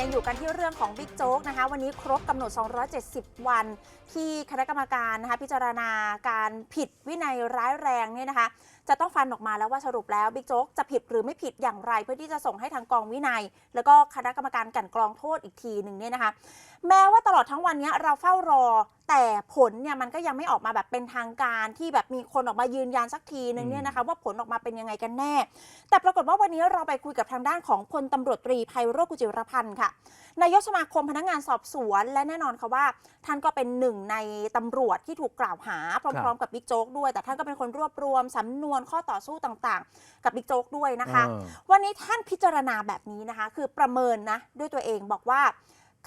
ยังอยู่กันที่เรื่องของบิ๊กโจ๊กนะคะ วันนี้ครบกำหนด 270 วัน ที่คณะกรรมการนะคะพิจารณาการผิดวินัยร้ายแรงเนี่ยนะคะ จะต้องฟันออกมาแล้วว่าสรุปแล้วบิ๊กโจ๊กจะผิดหรือไม่ผิดอย่างไร เพื่อที่จะส่งให้ทางกองวินัย แล้วก็คณะกรรมการกันกรองโทษอีกทีหนึ่งเนี่ยนะคะ แม้ว่าตลอดทั้งวันเนี้ยเราเฝ้ารอ แต่ผลเนี่ยมันก็ยังไม่ออกมาแบบเป็นทางการที่แบบมีคนออกมายืนยันสักทีหนึ่งเนี่ยนะคะว่าผลออกมาเป็นยังไงกันแน่ แต่ปรากฏว่าวันนี้เราไปคุยกับทางด้านของพลตำรวจตรีไพโรจน์กุจิรพันธ์ค่ะนายกสมาคมพนักงานสอบสวน และแน่นอนค่ะว่า ท่านก็เป็นหนึ่งในตำรวจที่ถูกกล่าวหาพร้อมๆ กับบิ๊กโจ๊กด้วย แต่ท่านก็เป็นคนรวบรวมสำนวนข้อต่อสู้ต่างๆ กับบิ๊กโจ๊กด้วยนะคะเออวันนี้ท่านพิจารณาแบบนี้นะคะ คือประเมินนะด้วยตัวเองบอกว่า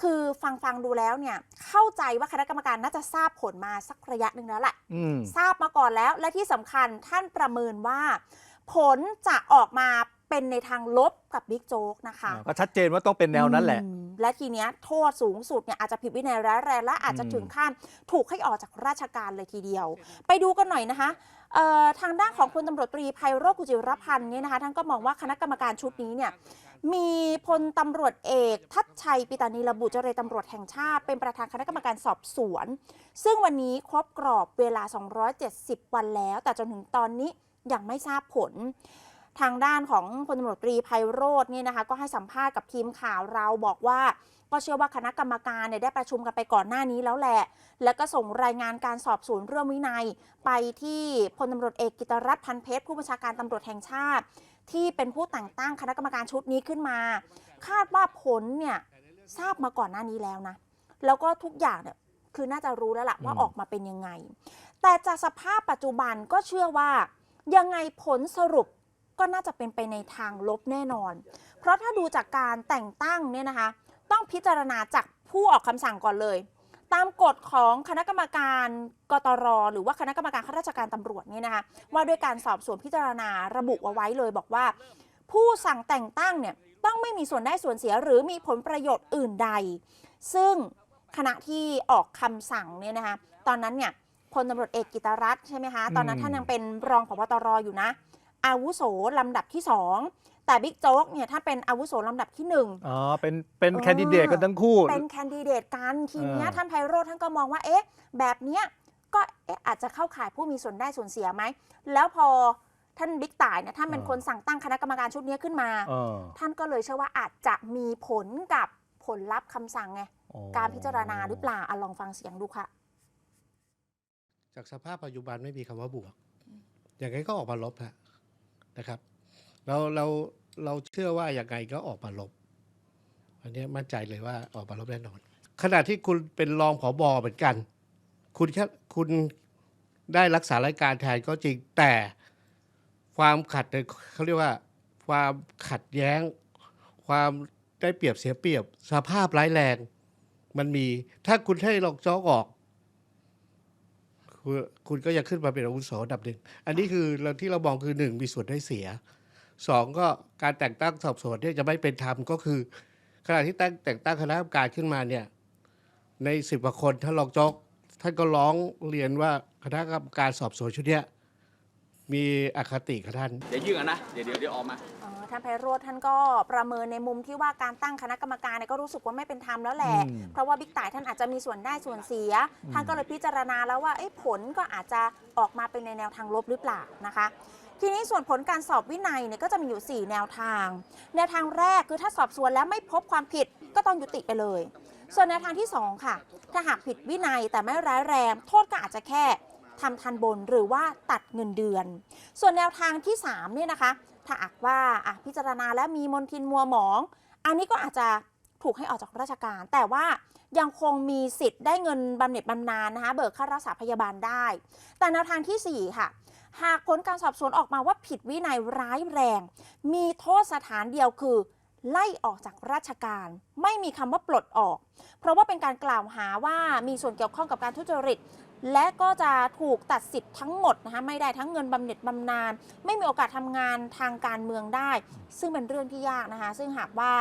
คือฟังฟังๆดูแล้วเนี่ยเข้าใจว่าคณะกรรมการน่าจะทราบผลมาสักระยะหนึ่งแล้วแหละอืมทราบมาก่อนแล้วและที่สำคัญท่านประเมินว่า ผลจะออกมา เป็นในทางลบกับบิ๊กโจ๊กนะคะอ่าก็ชัดเจนว่าต้องเป็นแนวนั้นแหละ อืมและทีเนี้ยโทษสูงสุดเนี่ยอาจจะผิดวินัยร้ายแรงและอาจจะอืมถึงขั้นถูกให้ออกจากราชการเลยทีเดียว ไปดูกันหน่อยนะคะเอ่อทางด้านของพลตำรวจตรีไพโรจน์กุจิรพันธ์เนี่ยนะคะท่านก็มองว่าคณะกรรมการชุดนี้เนี่ยมีพลตำรวจเอก ทัชชัย ปิตานีระบุเจรตำรวจแห่งชาติ เป็นประธานคณะกรรมการสอบสวน ซึ่งวันนี้ครบกรอบเวลา 270 วันแล้ว แต่จนถึงตอนนี้ยังไม่ทราบผล ทางด้านของพลตำรวจตรีไพโรจน์เนี่ยนะคะก็ให้สัมภาษณ์กับทีมข่าวเราบอกว่า ก็เชื่อว่าคณะกรรมการเนี่ยได้ประชุมกันไปก่อนหน้านี้แล้วแหละ แล้วก็ส่งรายงานการสอบสวนเรื่องวินัย ไปที่พลตำรวจเอกกิตรัตน์พันเพชรผู้บัญชาการตำรวจแห่งชาติ ที่เป็นผู้แต่งตั้งคณะกรรมการชุดนี้ขึ้นมา คาดว่าผลเนี่ยทราบมาก่อนหน้านี้แล้วนะ แล้วก็ทุกอย่างเนี่ยคือน่าจะรู้แล้วล่ะว่าอืมออกมาเป็นยังไง แต่จากสภาพปัจจุบันก็เชื่อว่ายังไงผลสรุป ก็น่าจะเป็นไปในทางลบแน่นอน เพราะถ้าดูจากการแต่งตั้งเนี่ยนะคะ ต้องพิจารณาจากผู้ออกคำสั่งก่อนเลย ตามกฎของคณะกรรมการกตร หรือว่าคณะกรรมการข้าราชการตำรวจเนี่ยนะคะว่าด้วยการสอบสวนพิจารณาระบุเอาไว้เลยบอกว่า ผู้สั่งแต่งตั้งเนี่ยต้องไม่มีส่วนได้ส่วนเสียหรือมีผลประโยชน์อื่นใด ซึ่งขณะที่ออกคำสั่งเนี่ยนะคะตอนนั้นเนี่ยพลตำรวจเอกกิตรัตน์ใช่ไหมคะ ตอนนั้นอืมท่านยังเป็นรองผบตรอยู่นะ อาวุโสลำดับที่สองแต่บิ๊กโจ๊กเนี่ยท่านเป็นอาวุโสลำดับที่หนึ่งอ๋อเป็นเป็นเออแคนดิเดตกันทั้งคู่ เป็นแคนดิเดตกันทีเนี้ยเออท่านไพโรธท่านก็มองว่าเอ๊ะ แบบเนี้ยก็เอ๊ะอาจจะเข้าข่ายผู้มีส่วนได้ส่วนเสียไหม แล้วพอท่านบิ๊กต่ายเนี่ยท่านเป็นคนสั่งตั้งคณะกรรมการชุดนี้ขึ้นมาเออท่านก็เลยเชื่อว่าอาจจะมีผลกับผลลัพธ์คำสั่งไงอ๋อการพิจารณาหรือเปล่าอะลองฟังเสียงดูค่ะ จากสภาพปัจจุบันไม่มีคำว่าบวก อย่างไรก็ออกมาลบฮะ นะครับ เราเราเราเชื่อว่าอย่างไงก็ออกมาลบ อันนี้มั่นใจเลยว่าออกมาลบแน่นอน ขณะที่คุณเป็นรองผอบอเหมือนกัน คุณแค่คุณได้รักษารายการแทนก็จริงแต่ความขัดเขาเรียกว่า ความขัดแย้ง ความได้เปรียบเสียเปรียบ สภาพร้ายแรง มันมี ถ้าคุณให้ลองจ้อกออก คุณคุณก็ยังขึ้นมาเป็นอาวุโสอันดับหนึ่งอันนี้คือเราที่เรามองคือหนึ่งมีส่วนได้เสียสองก็การแต่งตั้งสอบสวนเนี่ยจะไม่เป็นธรรมก็คือ ขณะที่แตั้งแต่งตั้งคณะกรรมการขึ้นมาเนี่ยในสิบกว่าคนท่านรองโจ๊กท่านก็ร้องเรียนว่าคณะกรรมการสอบสวนชุดเนี้ยมีอคติกับท่าน เดี๋ยวยื่นกันนะ เดี๋ยวเดี๋ยวเดี๋ยวออกมา ท่านไพโรธท่านก็ประเมินในมุมที่ว่าการตั้งคณะกรรมการเนี่ยก็รู้สึกว่าไม่เป็นธรรมแล้วแหละ อืมเพราะว่าบิ๊กต่ายท่านอาจจะมีส่วนได้ส่วนเสียท่านก็เลยพิจารณาแล้วว่าเอ้ผลก็อาจจะออกมาเป็นในแนวทางลบหรือเปล่านะคะ ทีนี้ส่วนผลการสอบวินัยเนี่ยก็จะมีอยู่ 4 แนวทาง แนวทางแรกคือถ้าสอบสวนแล้วไม่พบความผิดก็ต้องยุติไปเลย ส่วนแนวทางที่ 2 ค่ะ ถ้าหากผิดวินัยแต่ไม่ร้ายแรง โทษก็อาจจะแค่ทำทันบนหรือว่าตัดเงินเดือน ส่วนแนวทางที่3เนี่ยนะคะ ถ้าหากว่าอะพิจารณาแล้วมีมนทินมัวหมอง อันนี้ก็อาจจะถูกให้ออกจากราชการ แต่ว่ายังคงมีสิทธิ์ได้เงินบำเหน็จบำนาญนะคะ เบิกค่ารักษาพยาบาลได้ แต่แนวทางทีสี่ 4 ค่ะ หากผลการสอบสวนออกมาว่าผิดวินัยร้ายแรง มีโทษสถานเดียวคือ ไล่ออกจากราชการ ไม่มีคำว่าปลดออก เพราะว่าเป็นการกล่าวหาว่ามีส่วนเกี่ยวข้องกับการทุจริต และก็จะถูกตัดสิทธิ์ทั้งหมดนะคะไม่ได้ทั้งเงินบำเหน็จบำนาญไม่มีโอกาสทำงานทางการเมืองได้ ซึ่งเป็นเรื่องที่ยากนะคะ ซึ่งหากว่า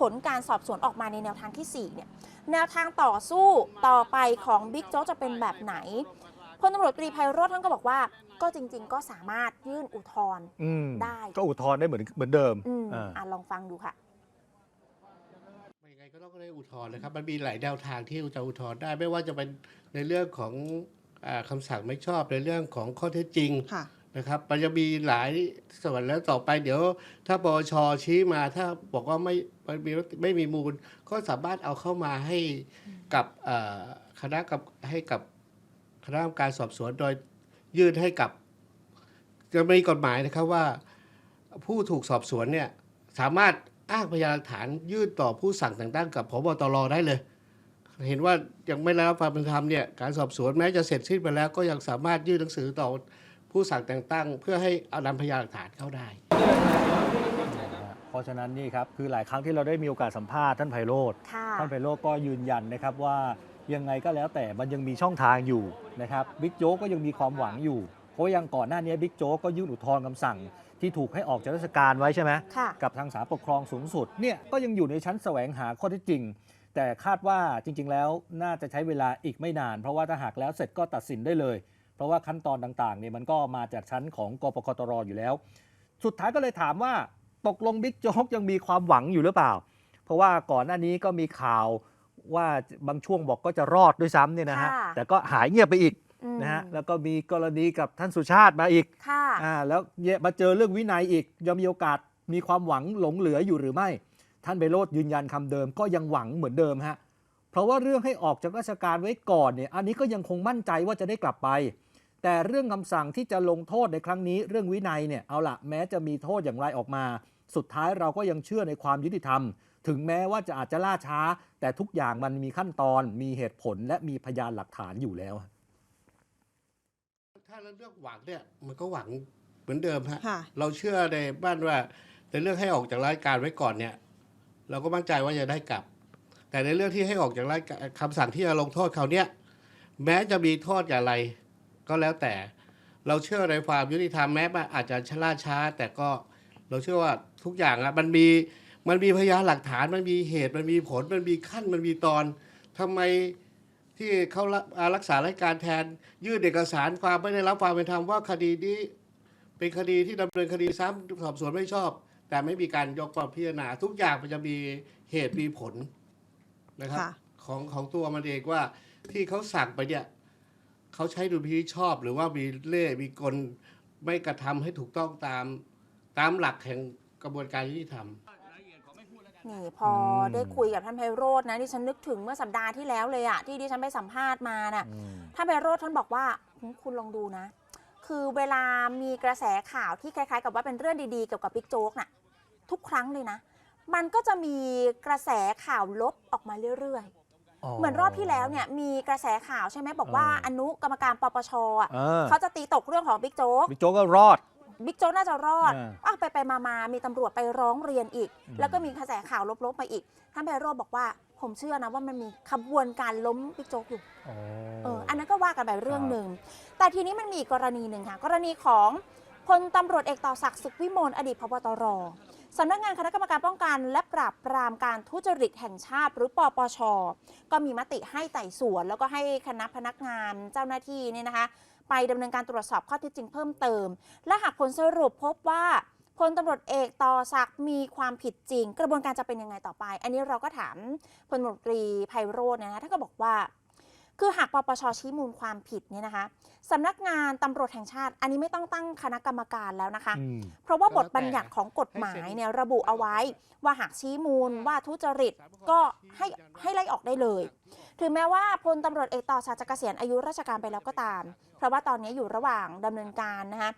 ผลการสอบสวนออกมาในแนวทางที่4เนี่ยแนวทางต่อสู้ต่อไปของบิ๊กโจ๊กจะเป็นแบบไหนพลตำรวจตรีไพโรธท่านก็บอกว่า ก็จริง ๆ ก็สามารถยื่นอุทธรณ์อืมได้ ก็อุทธรณ์ได้เหมือนเหมือนเดิมอืมอ่าอะลองฟังดูค่ะไม่ยังไงก็ เราก็ได้อุทธรณ์นะครับมันมีหลายแนวทางที่จะอุทธรณ์ได้ไม่ว่าจะเป็นในเรื่องของอาคำสั่งไม่ชอบในเรื่องของข้อเท็จจริงค่ะนะครับมันจะมีหลายส่วนแล้วต่อไปเดี๋ยว ถ้าปปชชี้มาถ้าบอกว่าไม่ไม่มีไม่มีมูล ก็สามารถเอาเข้ามาให้กับเอ่อคณะกับให้กับคณะกรรมการสอบสวนโดยยื่นให้กับ จะมีกฎหมายนะครับว่า ผู้ถูกสอบสวนเนี่ยสามารถ อ้างพยานหลักฐานยื่นต่อผู้สั่งแต่งตั้งกับพบตรได้เลย เห็นว่ายังไม่ได้รับความเป็นธรรมเนี่ยการสอบสวนแม้จะเสร็จสิ้นไปแล้ว ก็ยังสามารถยื่นหนังสือต่อผู้สั่งแต่งตั้ง เพื่อให้เอานำพยานหลักฐานเข้าได้ เพราะฉะนั้นนี่ครับคือหลายครั้งที่เราได้มีโอกาสสัมภาษณ์ท่านไพโรธค่ะ ท่านไพโรธก็ยืนยันนะครับว่ายังไงก็แล้วแต่มันยังมีช่องทางอยู่นะครับบิ๊กโจ๊กก็ยังมีความหวังอยู่เพราะยังก่อนหน้านี้บิ๊กโจ๊กก็ยื่นอุทธรณ์คำสั่ง ที่ถูกให้ออกจากราชการไว้ใช่ไหมค่ะ กับทางศาลปกครองสูงสุดเนี่ยก็ยังอยู่ในชั้นแสวงหาข้อเท็จจริง แต่คาดว่าจริง ๆ แล้วน่าจะใช้เวลาอีกไม่นาน เพราะว่าถ้าหากแล้วเสร็จก็ตัดสินได้เลย เพราะว่าขั้นตอนต่างๆเนี่ยมันก็มาจากชั้นของกปคตรอยู่แล้ว สุดท้ายก็เลยถามว่าตกลงบิ๊กโจ๊กยังมีความหวังอยู่หรือเปล่า เพราะว่าก่อนหน้านี้ก็มีข่าวว่าบางช่วงบอกก็จะรอดด้วยซ้ำเนี่ยนะฮะค่ะ แต่ก็หายเงียบไปอีกอืม นะฮะแล้วก็มีกรณีกับท่านสุชาติมาอีกค่ะอ่าแล้วเนี่ยมาเจอเรื่องวินัยอีกยังมีโอกาสมีความหวังหลงเหลืออยู่หรือไม่ ท่านไพโรธยืนยันคำเดิมก็ยังหวังเหมือนเดิมฮะเพราะว่าเรื่องให้ออกจากราชการไว้ก่อนเนี่ยอันนี้ก็ยังคงมั่นใจว่าจะได้กลับไป แต่เรื่องคำสั่งที่จะลงโทษในครั้งนี้ เรื่องวินัยเนี่ยเอาละแม้จะมีโทษอย่างไรออกมา สุดท้ายเราก็ยังเชื่อในความยุติธรรม ถึงแม้ว่าจะอาจจะล่าช้า แต่ทุกอย่างมันมีขั้นตอนมีเหตุผลและมีพยานหลักฐานอยู่แล้ว ถ้าเราเลือกหวังเนี่ยมันก็หวังเหมือนเดิมฮะค่ะ เราเชื่อในบ้านว่าในเรื่องให้ออกจากราชการไว้ก่อนเนี่ย เราก็มั่นใจว่าจะได้กลับ แต่ในเรื่องที่ให้ออกจากราชการคำสั่งที่จะลงโทษเขาเนี่ย แม้จะมีโทษอย่างไรก็แล้วแต่ เราเชื่อในความยุติธรรมแม้ว่าอาจจะชะล่าช้า แต่ก็เราเชื่อว่าทุกอย่างอะมันมีมันมีพยานหลักฐานมันมีเหตุมันมีผลมันมีขั้นมันมีตอนทำไม ที่เขารับอ่ารักษาราชการแทน ยื่นเอกสารความไม่ได้รับความเป็นธรรมว่าคดีนี้ เป็นคดีที่ดำเนินคดีซ้ำสอบสวนไม่ชอบ แต่ไม่มีการยกความพิจารณาทุกอย่างมันจะมีเหตุมีผลนะครับค่ะของของตัวมันเองว่าที่เขาสั่งไปเนี่ยเขาใช้ดุลพินิจชอบ หรือว่ามีเล่ห์มีกลไม่กระทำให้ถูกต้องตามตามหลักแห่งกระบวนการยุติธรรม นี่พออม ได้คุยกับท่านไพโรจน์นะดิฉันนึกถึงเมื่อสัปดาห์ที่แล้วเลยอะที่ดิฉันไปสัมภาษณ์มาน่ะ อืม ท่านไพโรจน์ท่านบอกว่าหืมคุณลองดูนะ คือเวลามีกระแสข่าวที่คล้ายๆ กับว่าเป็นเรื่องดีๆเกี่ยวกับบิ๊กโจ๊กน่ะ ทุกครั้งเลยนะ มันก็จะมีกระแสข่าวลบออกมาเรื่อยๆ เหมือนรอบที่แล้วเนี่ยมีกระแสข่าวใช่ไหมบอกว่าเอออ อนุกรรมการปปชอะเออเขาจะตีตกเรื่องของบิ๊กโจ๊กบิ๊กโจ๊กก็รอด บิ๊กโจ๊กน่าจะรอดอ่าอะไปไปมามามีตำรวจไปร้องเรียนอีกอืมแล้วก็มีกระแสข่าวลบๆมาอีก ท่านไพโรจน์บอกว่า ผมเชื่อนะว่ามันมีขบวนการล้มบิ๊กโจ๊กอยู่อ๋อเอออันนั้นก็ว่ากันไปเรื่องครับหนึ่ง แต่ทีนี้มันมีอีกกรณีหนึ่งค่ะ กรณีของพลตำรวจเอกต่อศักดิ์สุขวิมลอดีตพบตรสำนักงานคณะกรรมการป้องกัน และปราบปรามการทุจริตแห่งชาติ หรือปปช ก็มีมติให้ไต่สวน แล้วก็ให้คณะพนักงานเจ้าหน้าที่เนี่ยนะคะ ไปดำเนินการตรวจสอบข้อเท็จจริงเพิ่มเติม และหากผลสรุปพบว่าพลตำรวจเอกต่อศักดิ์มีความผิดจริง กระบวนการจะเป็นยังไงต่อไป อันนี้เราก็ถามพลตำรวจตรีไพโรจน์เนยนะคะท่านก็บอกว่า คือหากปปชชี้มูลความผิดเนี่ยนะคะสำนักงานตำรวจแห่งชาติ อันนี้ไม่ต้องตั้งคณะกรรมการแล้วนะคะอืมเพราะว่าก็บแล้วทบัญญัติของกฎหมายให้เซ็นเนี่ยระบุเอาไว้ ว่าหากชี้มูลว่าทุจริตก็ให้ให้ไล่ออกได้เลย ถึงแม้ว่าพลตำรวจเอกต่อศักดิ์จะเกษียณอายุราชการไปแล้วก็ตาม เพราะว่าตอนนี้อยู่ระหว่างดำเนินการนะคะ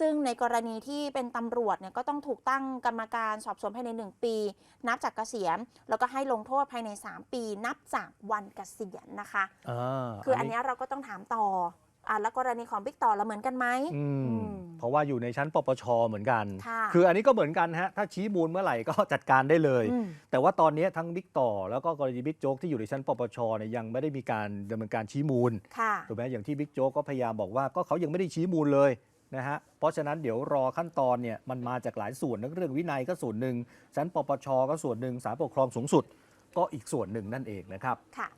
ซึ่งในกรณีที่เป็นตำรวจเนี่ยก็ต้องถูกตั้งกรรมการสอบสวนภายใน 1 ปี นับจากเกษียณ แล้วก็ให้ลงโทษภายใน 3 ปี นับจากวันเกษียณนะคะอ่าคืออันเนี้ยเราก็ต้องถามต่อ อะแล้วกรณีของบิ๊กต่อเราเหมือนกันไหมอืมอืม เพราะว่าอยู่ในชั้นปปชเหมือนกัน ค่ะ คืออันนี้ก็เหมือนกันฮะ ถ้าชี้มูลเมื่อไหร่ก็ จัดการได้เลย อืม แต่ว่าตอนนี้ทั้งบิ๊กต่อ แล้วก็กรณีบิ๊กโจ๊กที่อยู่ในชั้นปปชเนี่ยยังไม่ได้มีการดำเนินการชี้มูล ค่ะ ถูกไหมอย่างที่บิ๊กโจ๊กก็พยายามบอกว่าก็เขายังไม่ได้ชี้มูลเลยนะฮะเพราะฉะนั้นเดี๋ยวรอขั้นตอนเนี่ยมันมาจากหลายส่วนทั้งเรื่องวินัยก็ส่วนหนึ่งชั้นปปชก็ส่วนหนึ่งศาลปกครองสูงสุด ก็อีกส่วนหนึ่งนั่นเองนะครับ ค่ะ